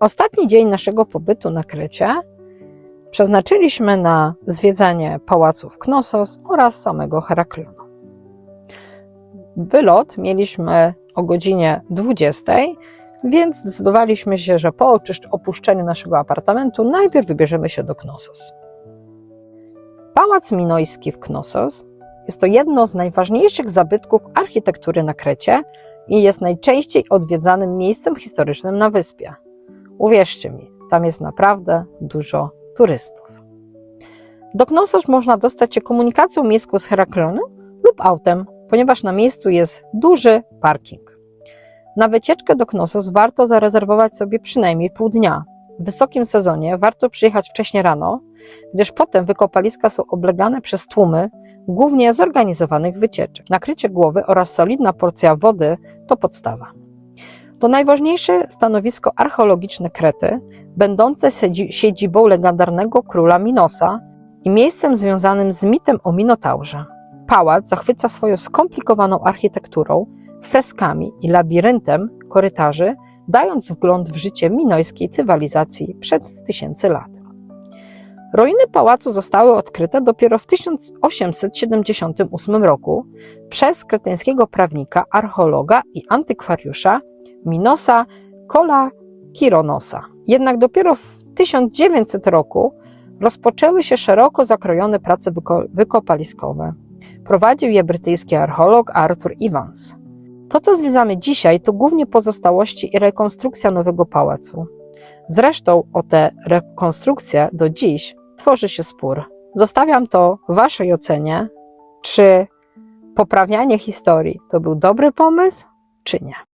Ostatni dzień naszego pobytu na Krecie przeznaczyliśmy na zwiedzanie pałaców Knossos oraz samego Heraklionu. Wylot mieliśmy o godzinie 20, więc zdecydowaliśmy się, że po opuszczeniu naszego apartamentu najpierw wybierzemy się do Knossos. Pałac Minojski w Knossos jest to jedno z najważniejszych zabytków architektury na Krecie i jest najczęściej odwiedzanym miejscem historycznym na wyspie. Uwierzcie mi, tam jest naprawdę dużo turystów. Do Knossos można dostać się komunikacją miejską z Heraklonu lub autem, ponieważ na miejscu jest duży parking. Na wycieczkę do Knossos warto zarezerwować sobie przynajmniej pół dnia. W wysokim sezonie warto przyjechać wcześnie rano, gdyż potem wykopaliska są oblegane przez tłumy głównie zorganizowanych wycieczek. Nakrycie głowy oraz solidna porcja wody to podstawa. To najważniejsze stanowisko archeologiczne Krety, będące siedzi- siedzibą legendarnego króla Minosa i miejscem związanym z mitem o Minotaurze. Pałac zachwyca swoją skomplikowaną architekturą, freskami i labiryntem korytarzy, dając wgląd w życie minojskiej cywilizacji przed tysięcy lat. Ruiny pałacu zostały odkryte dopiero w 1878 roku przez kretyńskiego prawnika, archeologa i antykwariusza Minosa Kola Kironosa. Jednak dopiero w 1900 roku rozpoczęły się szeroko zakrojone prace wyko- wykopaliskowe. Prowadził je brytyjski archeolog Arthur Evans. To, co zwiedzamy dzisiaj, to głównie pozostałości i rekonstrukcja nowego pałacu. Zresztą o tę rekonstrukcję do dziś tworzy się spór. Zostawiam to Waszej ocenie, czy poprawianie historii to był dobry pomysł, czy nie.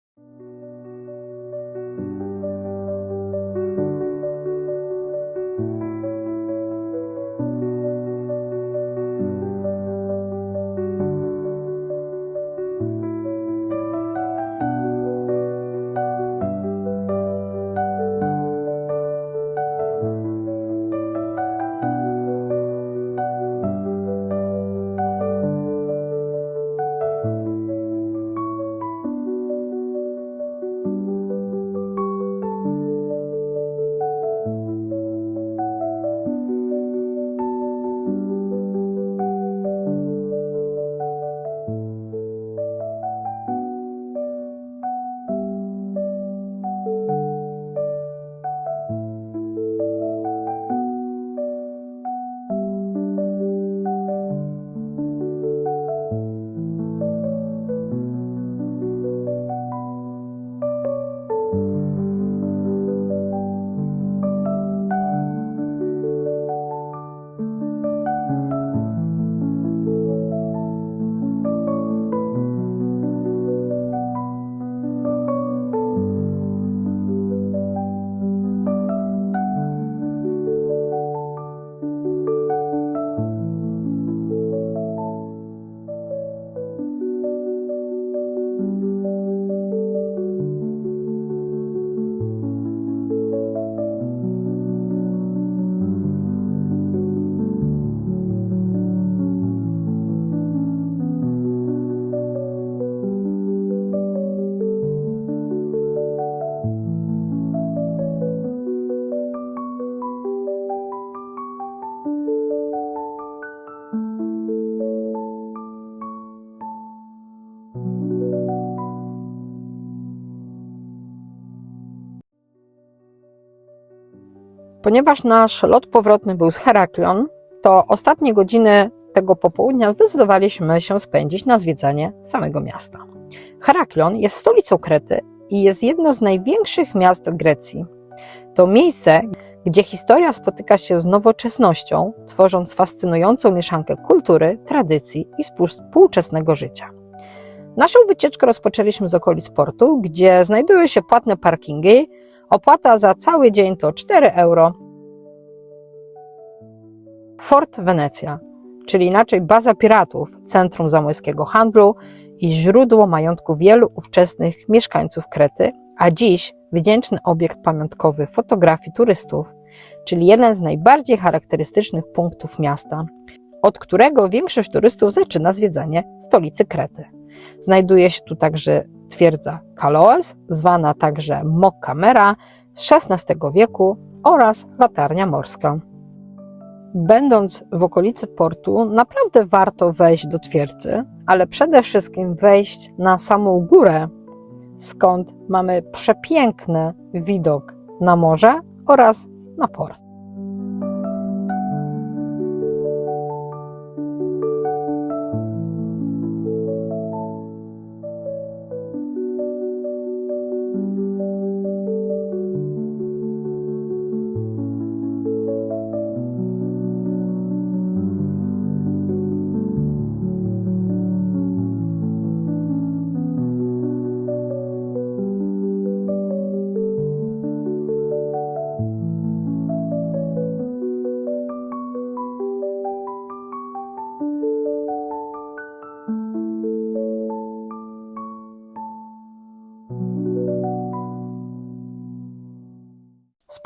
Ponieważ nasz lot powrotny był z Heraklion, to ostatnie godziny tego popołudnia zdecydowaliśmy się spędzić na zwiedzanie samego miasta. Heraklion jest stolicą Krety i jest jedno z największych miast Grecji. To miejsce, gdzie historia spotyka się z nowoczesnością, tworząc fascynującą mieszankę kultury, tradycji i współ- współczesnego życia. Naszą wycieczkę rozpoczęliśmy z okolic portu, gdzie znajdują się płatne parkingi. Opłata za cały dzień to 4 euro. Fort Wenecja, czyli inaczej baza piratów, centrum zamojskiego handlu i źródło majątku wielu ówczesnych mieszkańców Krety, a dziś wdzięczny obiekt pamiątkowy fotografii turystów, czyli jeden z najbardziej charakterystycznych punktów miasta, od którego większość turystów zaczyna zwiedzanie stolicy Krety. Znajduje się tu także twierdza Kaloes, zwana także Mok Kamera, z XVI wieku oraz latarnia morska. Będąc w okolicy portu, naprawdę warto wejść do twierdzy, ale przede wszystkim wejść na samą górę, skąd mamy przepiękny widok na morze oraz na port.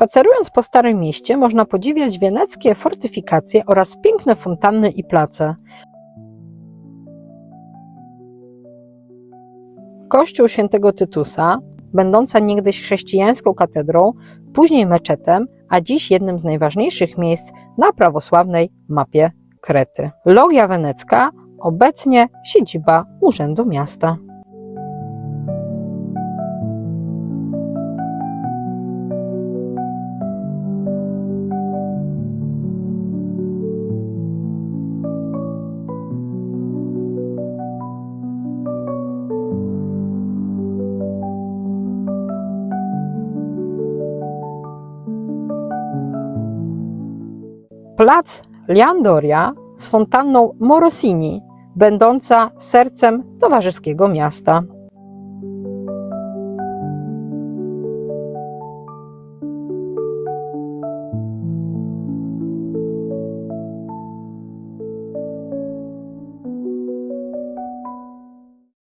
Spacerując po Starym Mieście można podziwiać weneckie fortyfikacje oraz piękne fontanny i place. Kościół świętego Tytusa, będąca niegdyś chrześcijańską katedrą, później meczetem, a dziś jednym z najważniejszych miejsc na prawosławnej mapie Krety. Logia Wenecka, obecnie siedziba Urzędu Miasta. Plac Leandoria z fontanną Morosini, będąca sercem towarzyskiego miasta.